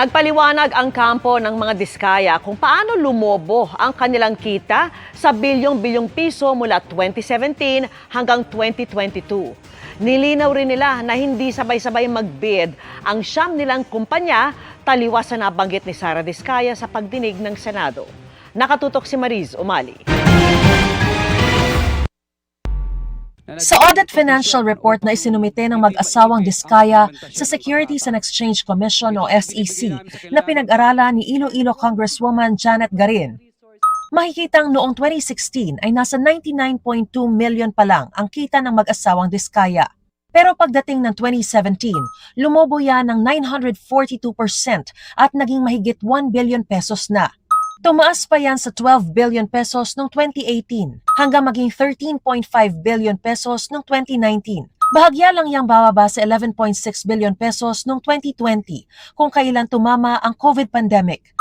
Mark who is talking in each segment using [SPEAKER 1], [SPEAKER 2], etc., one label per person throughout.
[SPEAKER 1] Nagpaliwanag ang kampo ng mga diskaya kung paano lumobo ang kanilang kita sa bilyong-bilyong piso mula 2017 hanggang 2022. Nilinaw rin nila na hindi sabay-sabay magbid ang siyam nilang kumpanya taliwas sa nabanggit ni Sara Diskaya sa pagdinig ng Senado. Nakatutok si Mariz Umali.
[SPEAKER 2] Sa Audit Financial Report na isinumite ng mag-asawang Diskaya sa Securities and Exchange Commission o SEC na pinag-aralan ni Iloilo Congresswoman Janet Garin, makikitang noong 2016 ay nasa 99.2 million pa lang ang kita ng mag-asawang Diskaya. Pero pagdating ng 2017, lumobo yan ng 942% at naging mahigit 1 billion pesos na. Tumaas pa yan sa 12 billion pesos noong 2018 hanggang maging 13.5 billion pesos noong 2019. Bahagya lang yang bababa sa 11.6 billion pesos noong 2020 kung kailan tumama ang COVID pandemic.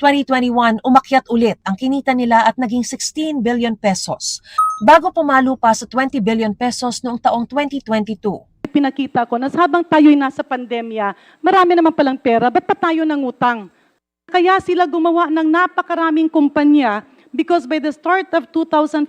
[SPEAKER 2] 2021, umakyat ulit ang kinita nila at naging 16 billion pesos bago pumalo pa sa 20 billion pesos noong taong 2022.
[SPEAKER 3] pinakita ko na habang tayo'y nasa pandemya, marami naman palang pera, ba't pa tayo nangutang? Kaya sila gumawa ng napakaraming kumpanya because by the start of 2015,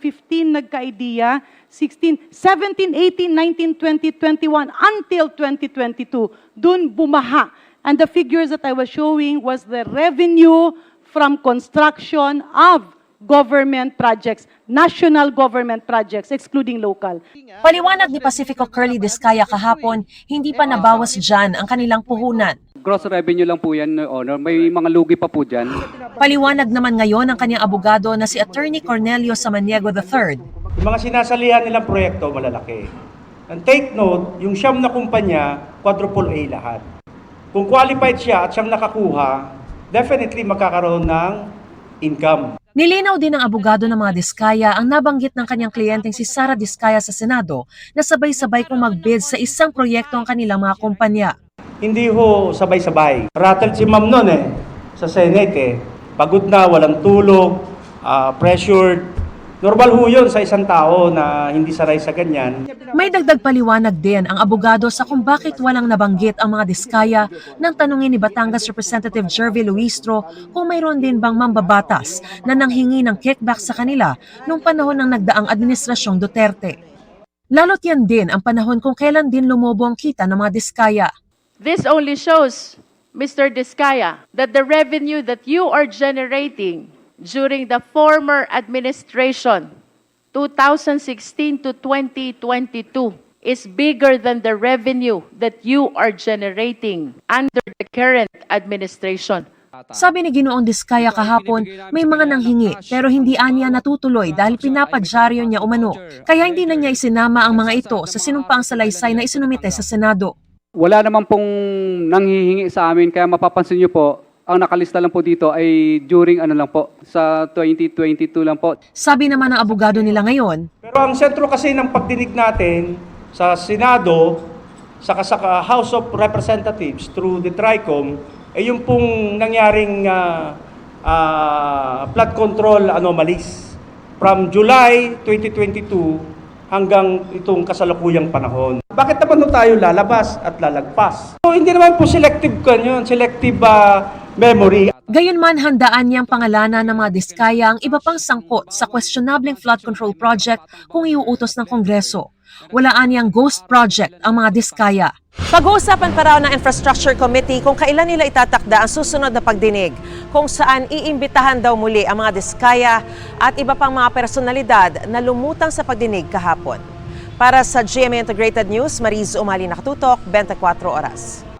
[SPEAKER 3] nagka-idea, 16, 17, 18, 19, 20, 21, until 2022, dun bumaha. And the figures that I was showing was the revenue from construction of government projects, national government projects, excluding local.
[SPEAKER 2] Paliwanag ni Pacifico Curly Diskaya kahapon, hindi pa nabawas dyan ang kanilang puhunan.
[SPEAKER 4] Gross revenue lang po yan, Honor. May mga lugi pa po dyan.
[SPEAKER 2] Paliwanag naman ngayon ng kanyang abogado na si Attorney Cornelio Samaniego III.
[SPEAKER 5] Yung mga sinasalihan nilang proyekto, malalaki. And take note, yung siyam na kumpanya, quadruple A lahat. Kung qualified siya at siyang nakakuha, definitely magkakaroon ng income.
[SPEAKER 2] Nilinaw din ng abogado ng mga Diskaya ang nabanggit ng kanyang kliyenteng si Sara Diskaya sa Senado na sabay-sabay kong magbid sa isang proyekto ang kanilang mga kumpanya.
[SPEAKER 5] Hindi ho sabay-sabay. Rattled si ma'am nun eh, sa Senate eh. Pagod na, walang tulog, ah, pressured. Normal ho yun sa isang tao na hindi saray sa ganyan.
[SPEAKER 2] May dagdag paliwanag din ang abogado sa kung bakit walang nabanggit ang mga Diskaya nang tanungin ni Batangas Representative Jervy Luistro kung mayroon din bang mambabatas na nanghingi ng kickback sa kanila nung panahon ng nagdaang administrasyong Duterte. Lalot yan din ang panahon kung kailan din lumobo ang kita ng mga Diskaya.
[SPEAKER 6] This only shows, Mr. Diskaya, that the revenue that you are generating during the former administration, 2016 to 2022, is bigger than the revenue that you are generating under the current administration.
[SPEAKER 2] Sabi ni Ginoong Diskaya kahapon, may mga nanghingi pero hindi aniya natutuloy dahil pinapadyaryo niya umano. Kaya hindi na niya isinama ang mga ito sa sinumpaang salaysay na isinumite sa Senado.
[SPEAKER 4] Wala naman pong nanghihingi sa amin, kaya mapapansin nyo po, ang nakalista lang po dito ay during ano lang po, sa 2022 lang po.
[SPEAKER 2] Sabi naman ng abogado nila ngayon,
[SPEAKER 5] Pero ang sentro kasi ng pagdinig natin sa Senado, sa sa House of Representatives through the TRICOM, ay yung pong nangyaring ah, ah, flood control anomalies from July 2022 hanggang itong kasalukuyang panahon. Bakit naman nun tayo lalabas at lalagpas? So, hindi naman po selective kan yun, selective ah, memory.
[SPEAKER 2] Gayunman handaan niyang pangalanan ng mga diskaya ang iba pang sangkot sa questionableng flood control project kung iuutos ng Kongreso. Walaan niyang ghost project ang mga diskaya. Pag-uusapan pa raw ng Infrastructure Committee kung kailan nila itatakda ang susunod na pagdinig, kung saan iimbitahan daw muli ang mga diskaya at iba pang mga personalidad na lumutang sa pagdinig kahapon. Para sa GMA Integrated News, Mariz Umali nakatutok, 24 oras.